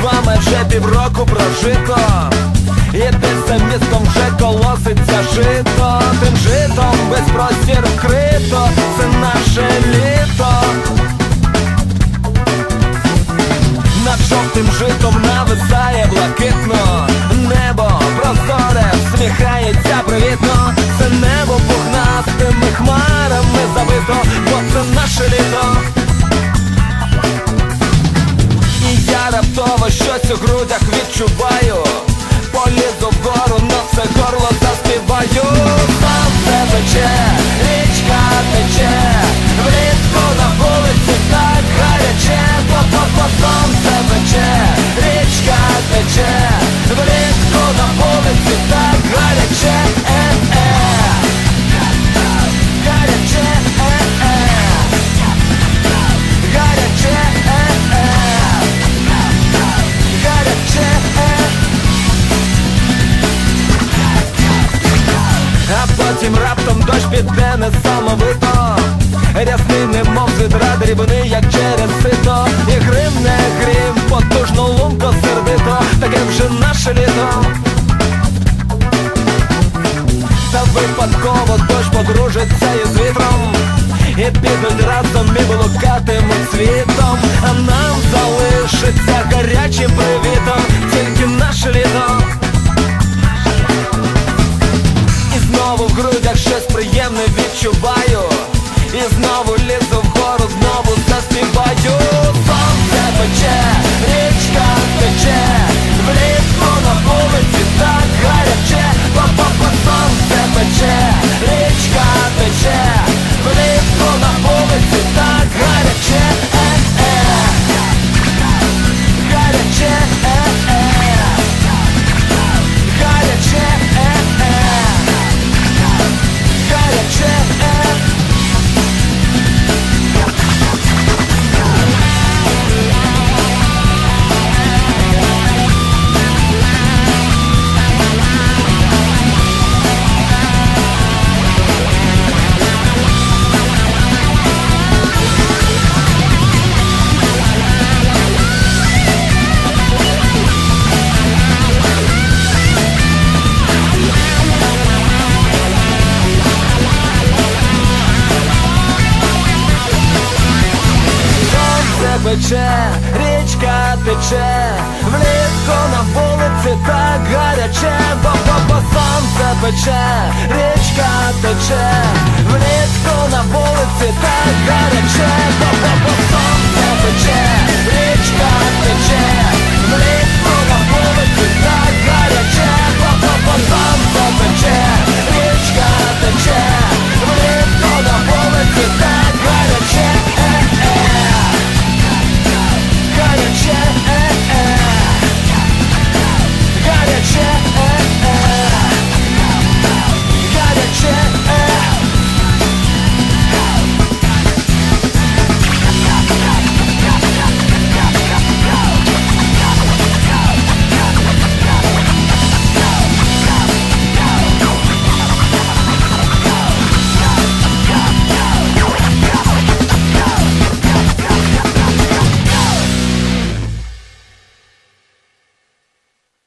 два майже півроку прожито І ти за містом вже колоситься жито Тим житом без простір. грудях відчуваю. Потім раптом дощ піде несамовито Рясний немов з відра дрібний, як через сито. І грим не грім, потужно лунко сердито, таке вже наше літо. Та випадково дощ подружиться із вітром. І підуть разом і блукатимуть приємне відчуваю Пече, річка тече, влітку на вулиці так гаряче, бо-бо-бо сонце пече, річка тече, влітку на вулиці